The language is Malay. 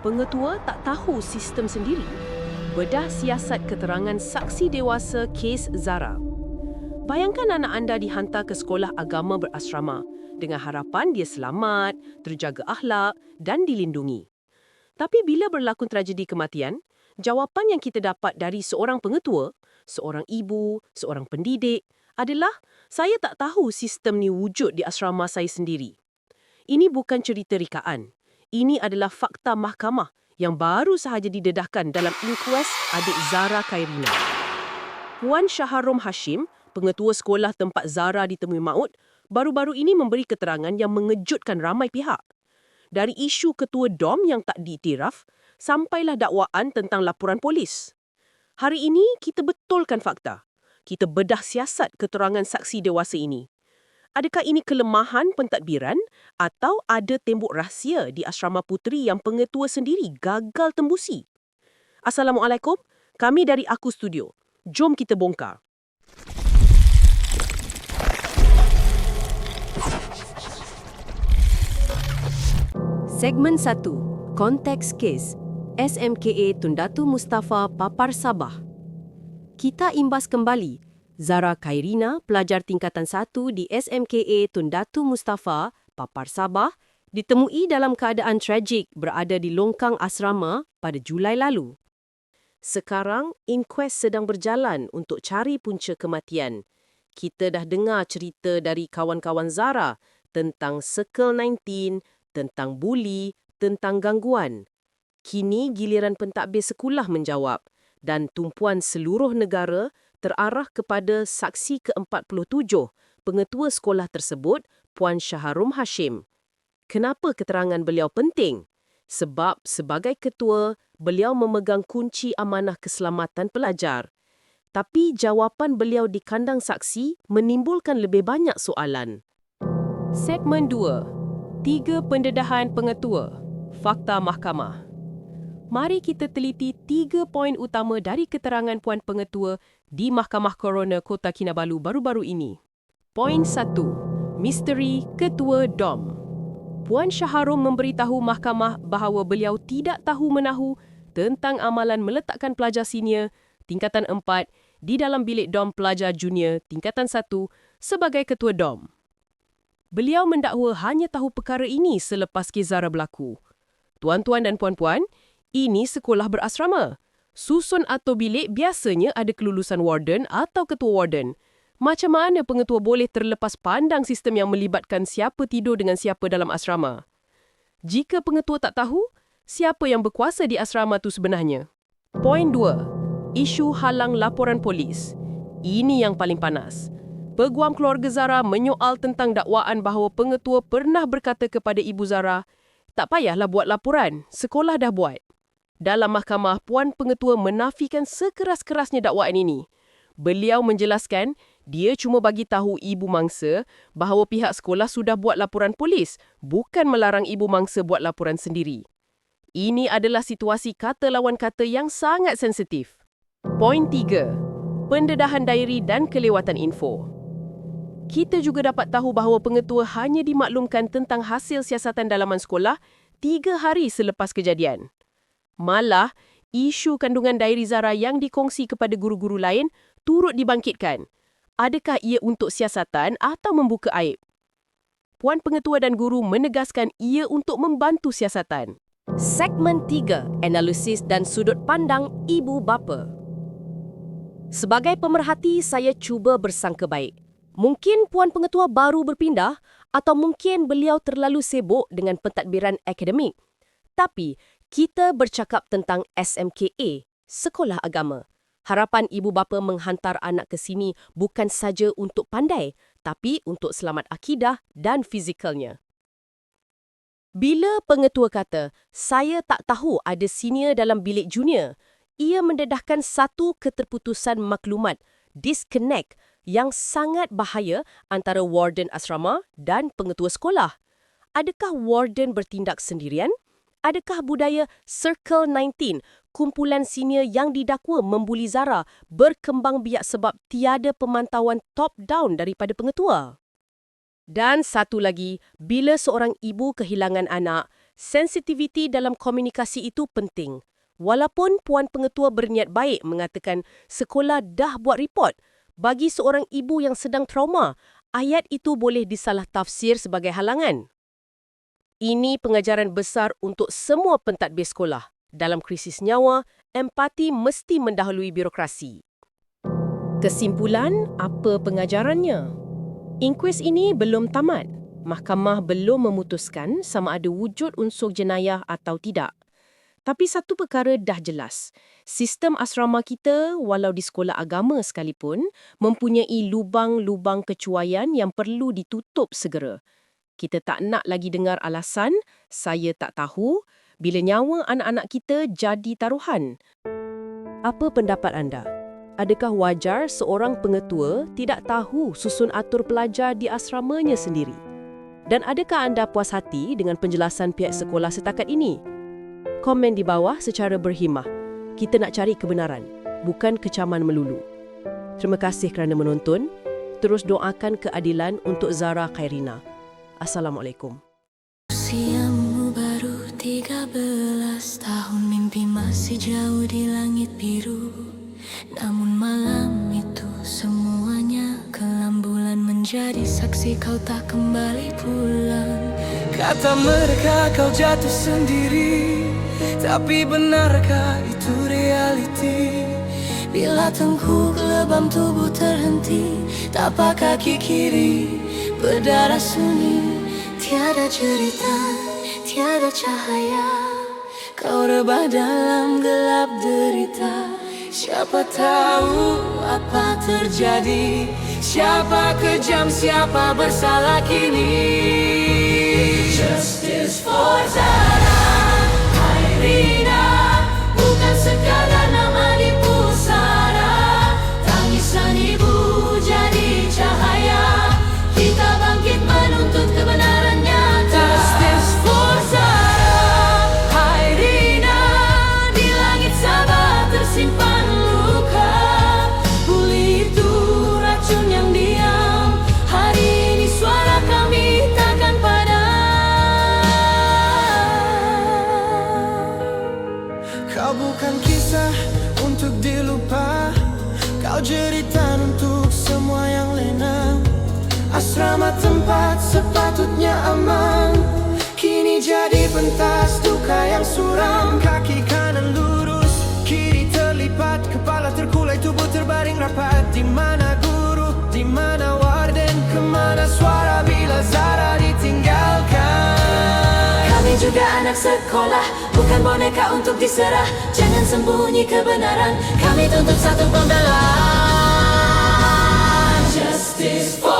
Pengetua tak tahu sistem sendiri. Bedah siasat keterangan saksi dewasa kes Zara. Bayangkan anak anda dihantar ke sekolah agama berasrama dengan harapan dia selamat, terjaga akhlak dan dilindungi. Tapi bila berlaku tragedi kematian, jawapan yang kita dapat dari seorang pengetua, seorang ibu, seorang pendidik adalah saya tak tahu sistem ni wujud di asrama saya sendiri. Ini bukan cerita rikaan. Ini adalah fakta mahkamah yang baru sahaja didedahkan dalam inkues adik Zara Kairina. Puan Syaharom Hashim, pengetua sekolah tempat Zara ditemui maut, baru-baru ini memberi keterangan yang mengejutkan ramai pihak. Dari isu ketua DOM yang tak diiktiraf, sampailah dakwaan tentang laporan polis. Hari ini kita betulkan fakta. Kita bedah siasat keterangan saksi dewasa ini. Adakah ini kelemahan pentadbiran atau ada tembok rahsia di asrama puteri yang pengetua sendiri gagal tembusi? Assalamualaikum, kami dari Aku Studio. Jom kita bongkar. Segmen 1. Konteks kes. SMKA Tundatu Mustafa Papar Sabah. Kita imbas kembali Zara Kairina, pelajar tingkatan 1 di SMKA Tundatu Mustafa, Papar Sabah, ditemui dalam keadaan tragik berada di longkang asrama pada Julai lalu. Sekarang, inkues sedang berjalan untuk cari punca kematian. Kita dah dengar cerita dari kawan-kawan Zara tentang Circle 19, tentang buli, tentang gangguan. Kini giliran pentadbir sekolah menjawab dan tumpuan seluruh negara terarah kepada saksi ke-47, pengetua sekolah tersebut, Puan Syaharum Hashim. Kenapa keterangan beliau penting? Sebab sebagai ketua, beliau memegang kunci amanah keselamatan pelajar. Tapi jawapan beliau di kandang saksi menimbulkan lebih banyak soalan. Segmen 2. Tiga pendedahan pengetua. Fakta Mahkamah. Mari kita teliti tiga poin utama dari keterangan Puan Pengetua di Mahkamah Korona Kota Kinabalu baru-baru ini. Poin 1. Misteri Ketua DOM. Puan Syaharum memberitahu mahkamah bahawa beliau tidak tahu menahu tentang amalan meletakkan pelajar senior tingkatan 4 di dalam bilik DOM pelajar junior tingkatan 1 sebagai ketua DOM. Beliau mendakwa hanya tahu perkara ini selepas Kizara berlaku. Tuan-tuan dan puan-puan, ini sekolah berasrama. Susun atau bilik biasanya ada kelulusan warden atau ketua warden. Macam mana pengetua boleh terlepas pandang sistem yang melibatkan siapa tidur dengan siapa dalam asrama? Jika pengetua tak tahu, siapa yang berkuasa di asrama itu sebenarnya? Poin 2. Isu halang laporan polis. Ini yang paling panas. Peguam keluarga Zara menyoal tentang dakwaan bahawa pengetua pernah berkata kepada Ibu Zara, tak payahlah buat laporan, sekolah dah buat. Dalam mahkamah, Puan Pengetua menafikan sekeras-kerasnya dakwaan ini. Beliau menjelaskan dia cuma bagi tahu ibu mangsa bahawa pihak sekolah sudah buat laporan polis, bukan melarang ibu mangsa buat laporan sendiri. Ini adalah situasi kata lawan kata yang sangat sensitif. Poin 3. Pendedahan diary dan kelewatan info. Kita juga dapat tahu bahawa pengetua hanya dimaklumkan tentang hasil siasatan dalaman sekolah tiga hari selepas kejadian. Malah, isu kandungan diary Zara yang dikongsi kepada guru-guru lain turut dibangkitkan. Adakah ia untuk siasatan atau membuka aib? Puan Pengetua dan Guru menegaskan ia untuk membantu siasatan. Segmen 3. Analisis dan sudut pandang ibu bapa. Sebagai pemerhati, saya cuba bersangka baik. Mungkin Puan Pengetua baru berpindah atau mungkin beliau terlalu sibuk dengan pentadbiran akademik. Tapi kita bercakap tentang SMKA, Sekolah Agama. Harapan ibu bapa menghantar anak ke sini bukan saja untuk pandai, tapi untuk selamat akidah dan fizikalnya. Bila pengetua kata, saya tak tahu ada senior dalam bilik junior, ia mendedahkan satu keterputusan maklumat, disconnect, yang sangat bahaya antara warden asrama dan pengetua sekolah. Adakah warden bertindak sendirian? Adakah budaya Circle 19, kumpulan senior yang didakwa membuli Zara, berkembang biak sebab tiada pemantauan top-down daripada pengetua? Dan satu lagi, bila seorang ibu kehilangan anak, Sensitiviti dalam komunikasi itu penting. Walaupun Puan Pengetua berniat baik mengatakan sekolah dah buat report, bagi seorang ibu yang sedang trauma, ayat itu boleh disalah tafsir sebagai halangan. Ini pengajaran besar untuk semua pentadbir sekolah. Dalam krisis nyawa, empati mesti mendahului birokrasi. Kesimpulan, apa pengajarannya? Inkuis ini belum tamat. Mahkamah belum memutuskan sama ada wujud unsur jenayah atau tidak. Tapi satu perkara dah jelas. Sistem asrama kita, walau di sekolah agama sekalipun, mempunyai lubang-lubang kecuaian yang perlu ditutup segera. Kita tak nak lagi dengar alasan, saya tak tahu, bila nyawa anak-anak kita jadi taruhan. Apa pendapat anda? Adakah wajar seorang pengetua tidak tahu susun atur pelajar di asramanya sendiri? Dan adakah anda puas hati dengan penjelasan pihak sekolah setakat ini? Komen di bawah secara berhimah. Kita nak cari kebenaran, bukan kecaman melulu. Terima kasih kerana menonton. Terus doakan keadilan untuk Zara Khairina. Assalamualaikum. Usiamu baru 13 tahun Mimpi masih jauh di langit biru. Namun malam itu semuanya Kelam bulan menjadi saksi kau tak kembali pulang. Kata mereka kau jatuh sendiri Tapi benarkah itu realiti? Bila tengkuk lebam tubuh terhenti Tapak kaki kiri berdarah sunyi Tiada cerita, tiada cahaya. Kau rebah dalam gelap derita. Siapa tahu apa terjadi? Siapa kejam, siapa bersalah kini? Justice for Zara Hairina Bukan sekadar jadi pentas duka yang suram. Kaki kanan lurus, kiri terlipat. Kepala terkulai, tubuh terbaring rapat. Di mana guru, di mana warden? Kemana suara bila Zara ditinggalkan? Kami juga anak sekolah Bukan boneka untuk diserah. Jangan sembunyi kebenaran Kami tuntut satu pembelaan. Justice for